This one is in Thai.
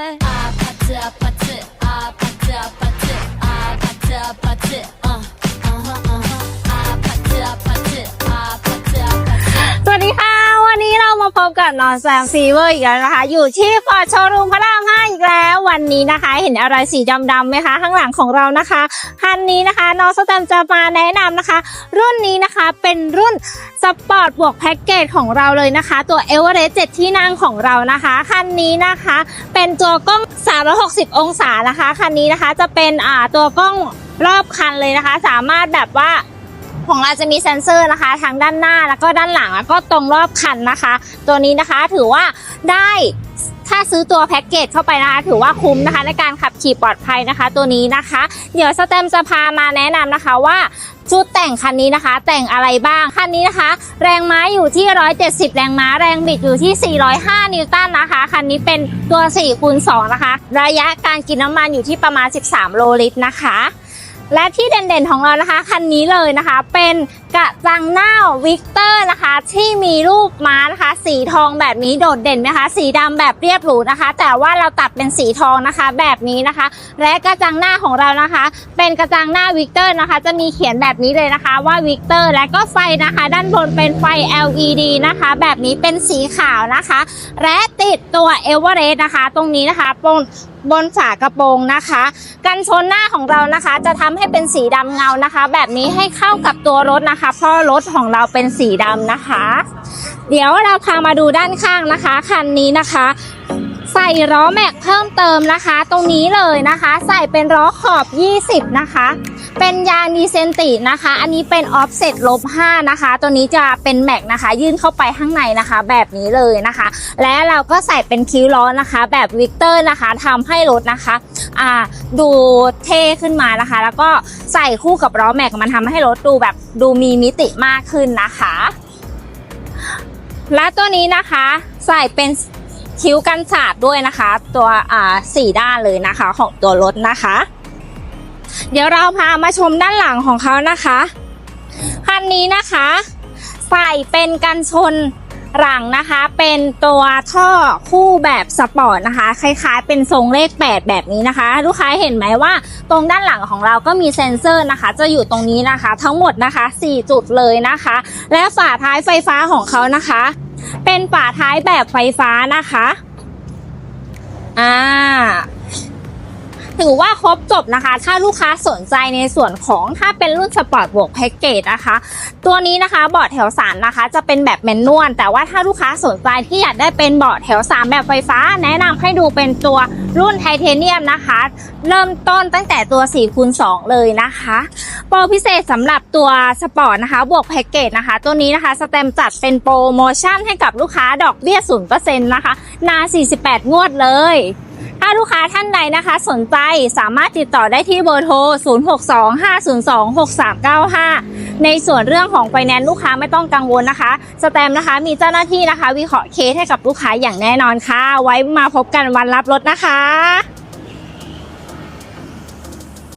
Apatı apatı apatı apatı apatı apatı กับนอนแซมฟีเวอร์อีกแล้วนะคะ อยู่ที่ฟอร์ดโชว์รูมพระรามห้าอีกแล้ว วันนี้นะคะ เห็นอะไรสีดำๆไหมคะ ข้างหลังของเรานะคะคันนี้นะคะน้องสแตมจะมาแนะนำนะคะ รุ่นนี้นะคะเป็นรุ่นสปอร์ตบวกแพ็กเกจของเราเลยนะคะ ตัวเอเวอเรสต์7ที่นั่งของเรานะคะคันนี้นะคะ เป็นตัวกล้อง 360 องศานะคะคันนี้นะคะจะเป็นอ่าตัวกล้องรอบคันเลยนะคะ สามารถแบบว่า ของเราจะมีเซ็นเซอร์นะคะ ทั้งด้านหน้าแล้วก็ด้านหลังแล้วก็ตรงรอบคันนะคะ ตัวนี้นะคะถือว่าได้ถ้าซื้อตัวแพ็กเกจเข้าไปนะคะ ถือว่าคุ้มนะคะ ในการขับขี่ปลอดภัยนะคะ ตัวนี้นะคะ เดี๋ยวสแตมจะพามาแนะนำนะคะว่าชุดแต่งคันนี้นะคะ แต่งอะไรบ้างคันนี้นะคะ แรงม้าอยู่ที่ 170 แรงม้าแรงบิดอยู่ที่ 405 นิวตันนะคะคันนี้เป็นตัว4คูณ2นะคะ ระยะการกินน้ำมันอยู่ที่ประมาณ 13 โลลิตรนะคะ และที่เด่นๆของเรานะคะ คันนี้เลยนะคะ เป็นกระจังหน้าวิกเตอร์นะคะ ที่มีรูปม้านะคะ สีทองแบบนี้โดดเด่นไหมคะ สีดำแบบเรียบหรูนะคะ แต่ว่าเราตัดเป็นสีทองนะคะ แบบนี้นะคะ และกระจังหน้าของเรานะคะ เป็นกระจังหน้าวิกเตอร์นะคะ จะมีเขียนแบบนี้เลยนะคะ ว่าวิกเตอร์และก็ไฟนะคะ ด้านบนเป็นไฟ LED นะคะ แบบนี้เป็นสีขาวนะคะ และติดตัวเอเวอเรสต์นะคะ ตรงนี้นะคะบนบนฝากระโปรงนะคะ กันชนหน้าของเรานะคะ จะทำให้เป็นสีดำเงานะคะ แบบนี้ให้เข้ากับตัวรถนะคะ เพราะรถของเราเป็นสีดำนะคะ เดี๋ยวเราพามาดูด้านข้างนะคะ คันนี้นะคะ ใส่ล้อแม็กเพิ่มเติมนะคะ ตรงนี้เลยนะคะ ใส่เป็นล้อขอบ 20 นะคะ เป็นยางดีเซนตินะคะ อันนี้เป็นออฟเซ็ตลบ5นะคะ ตัวนี้จะเป็นแม็กนะคะ ยื่นเข้าไปข้างในนะคะ แบบนี้เลยนะคะ และเราก็ใส่เป็นคิ้วล้อนะคะ แบบวิกเตอร์นะคะทำให้รถนะคะอ่าดูเท่ขึ้นมานะคะ แล้วก็ใส่คู่กับล้อแม็กมันทำให้รถดูแบบดูมีมิติมากขึ้นนะคะและตัวนี้นะคะใส่เป็น คิ้วกันสาดด้วยนะคะ ตัวอ่าสี่ด้านเลยนะคะ ของตัวรถนะคะ เดี๋ยวเราพามาชมด้านหลังของเขานะคะคันนี้นะคะ ใส่เป็นกันชนหลังนะคะ เป็นตัวท่อคู่แบบสปอร์ตนะคะ คล้ายๆ เป็นทรงเลข 8 แบบนี้นะคะ ลูกค้าเห็นไหมว่า ตรงด้านหลังของเราก็มีเซ็นเซอร์นะคะ จะอยู่ตรงนี้นะคะ ทั้งหมดนะคะ 4 จุดเลยนะคะ และฝาท้ายไฟฟ้าของเขานะคะ เป็นฝาท้ายแบบไฟฟ้านะคะ อ่า ถือว่าครบจบนะคะ ถ้าลูกค้าสนใจในส่วนของถ้าเป็นรุ่นสปอร์ตบวกแพ็กเกจนะคะ ตัวนี้นะคะเบาะแถวสามนะคะ จะเป็นแบบแมนนวลแต่ว่าถ้าลูกค้าสนใจที่อยากได้เป็นเบาะแถวสามแบบไฟฟ้า แนะนำให้ดูเป็นตัวรุ่นไทเทเนียมนะคะ เริ่มต้นตั้งแต่ตัว4คูณ2เลยนะคะโปรพิเศษสำหรับตัวสปอร์ตนะคะ บวกแพ็กเกจนะคะ ตัวนี้นะคะสเต็มจัดเป็นโปรโมชั่นให้กับลูกค้าดอกเบี้ย0%นะคะ นาน48 งวดเลย ลูกค้าท่านใดนะคะ สนใจสามารถติดต่อได้ที่เบอร์โทร 0625026395 ในส่วนเรื่องของไฟแนนซ์ลูกค้าไม่ต้องกังวลนะคะ สแตมนะคะมีเจ้าหน้าที่นะคะ วิเคราะห์เคสให้กับลูกค้าอย่างแน่นอนค่ะ ไว้มาพบกันวันรับรถนะคะ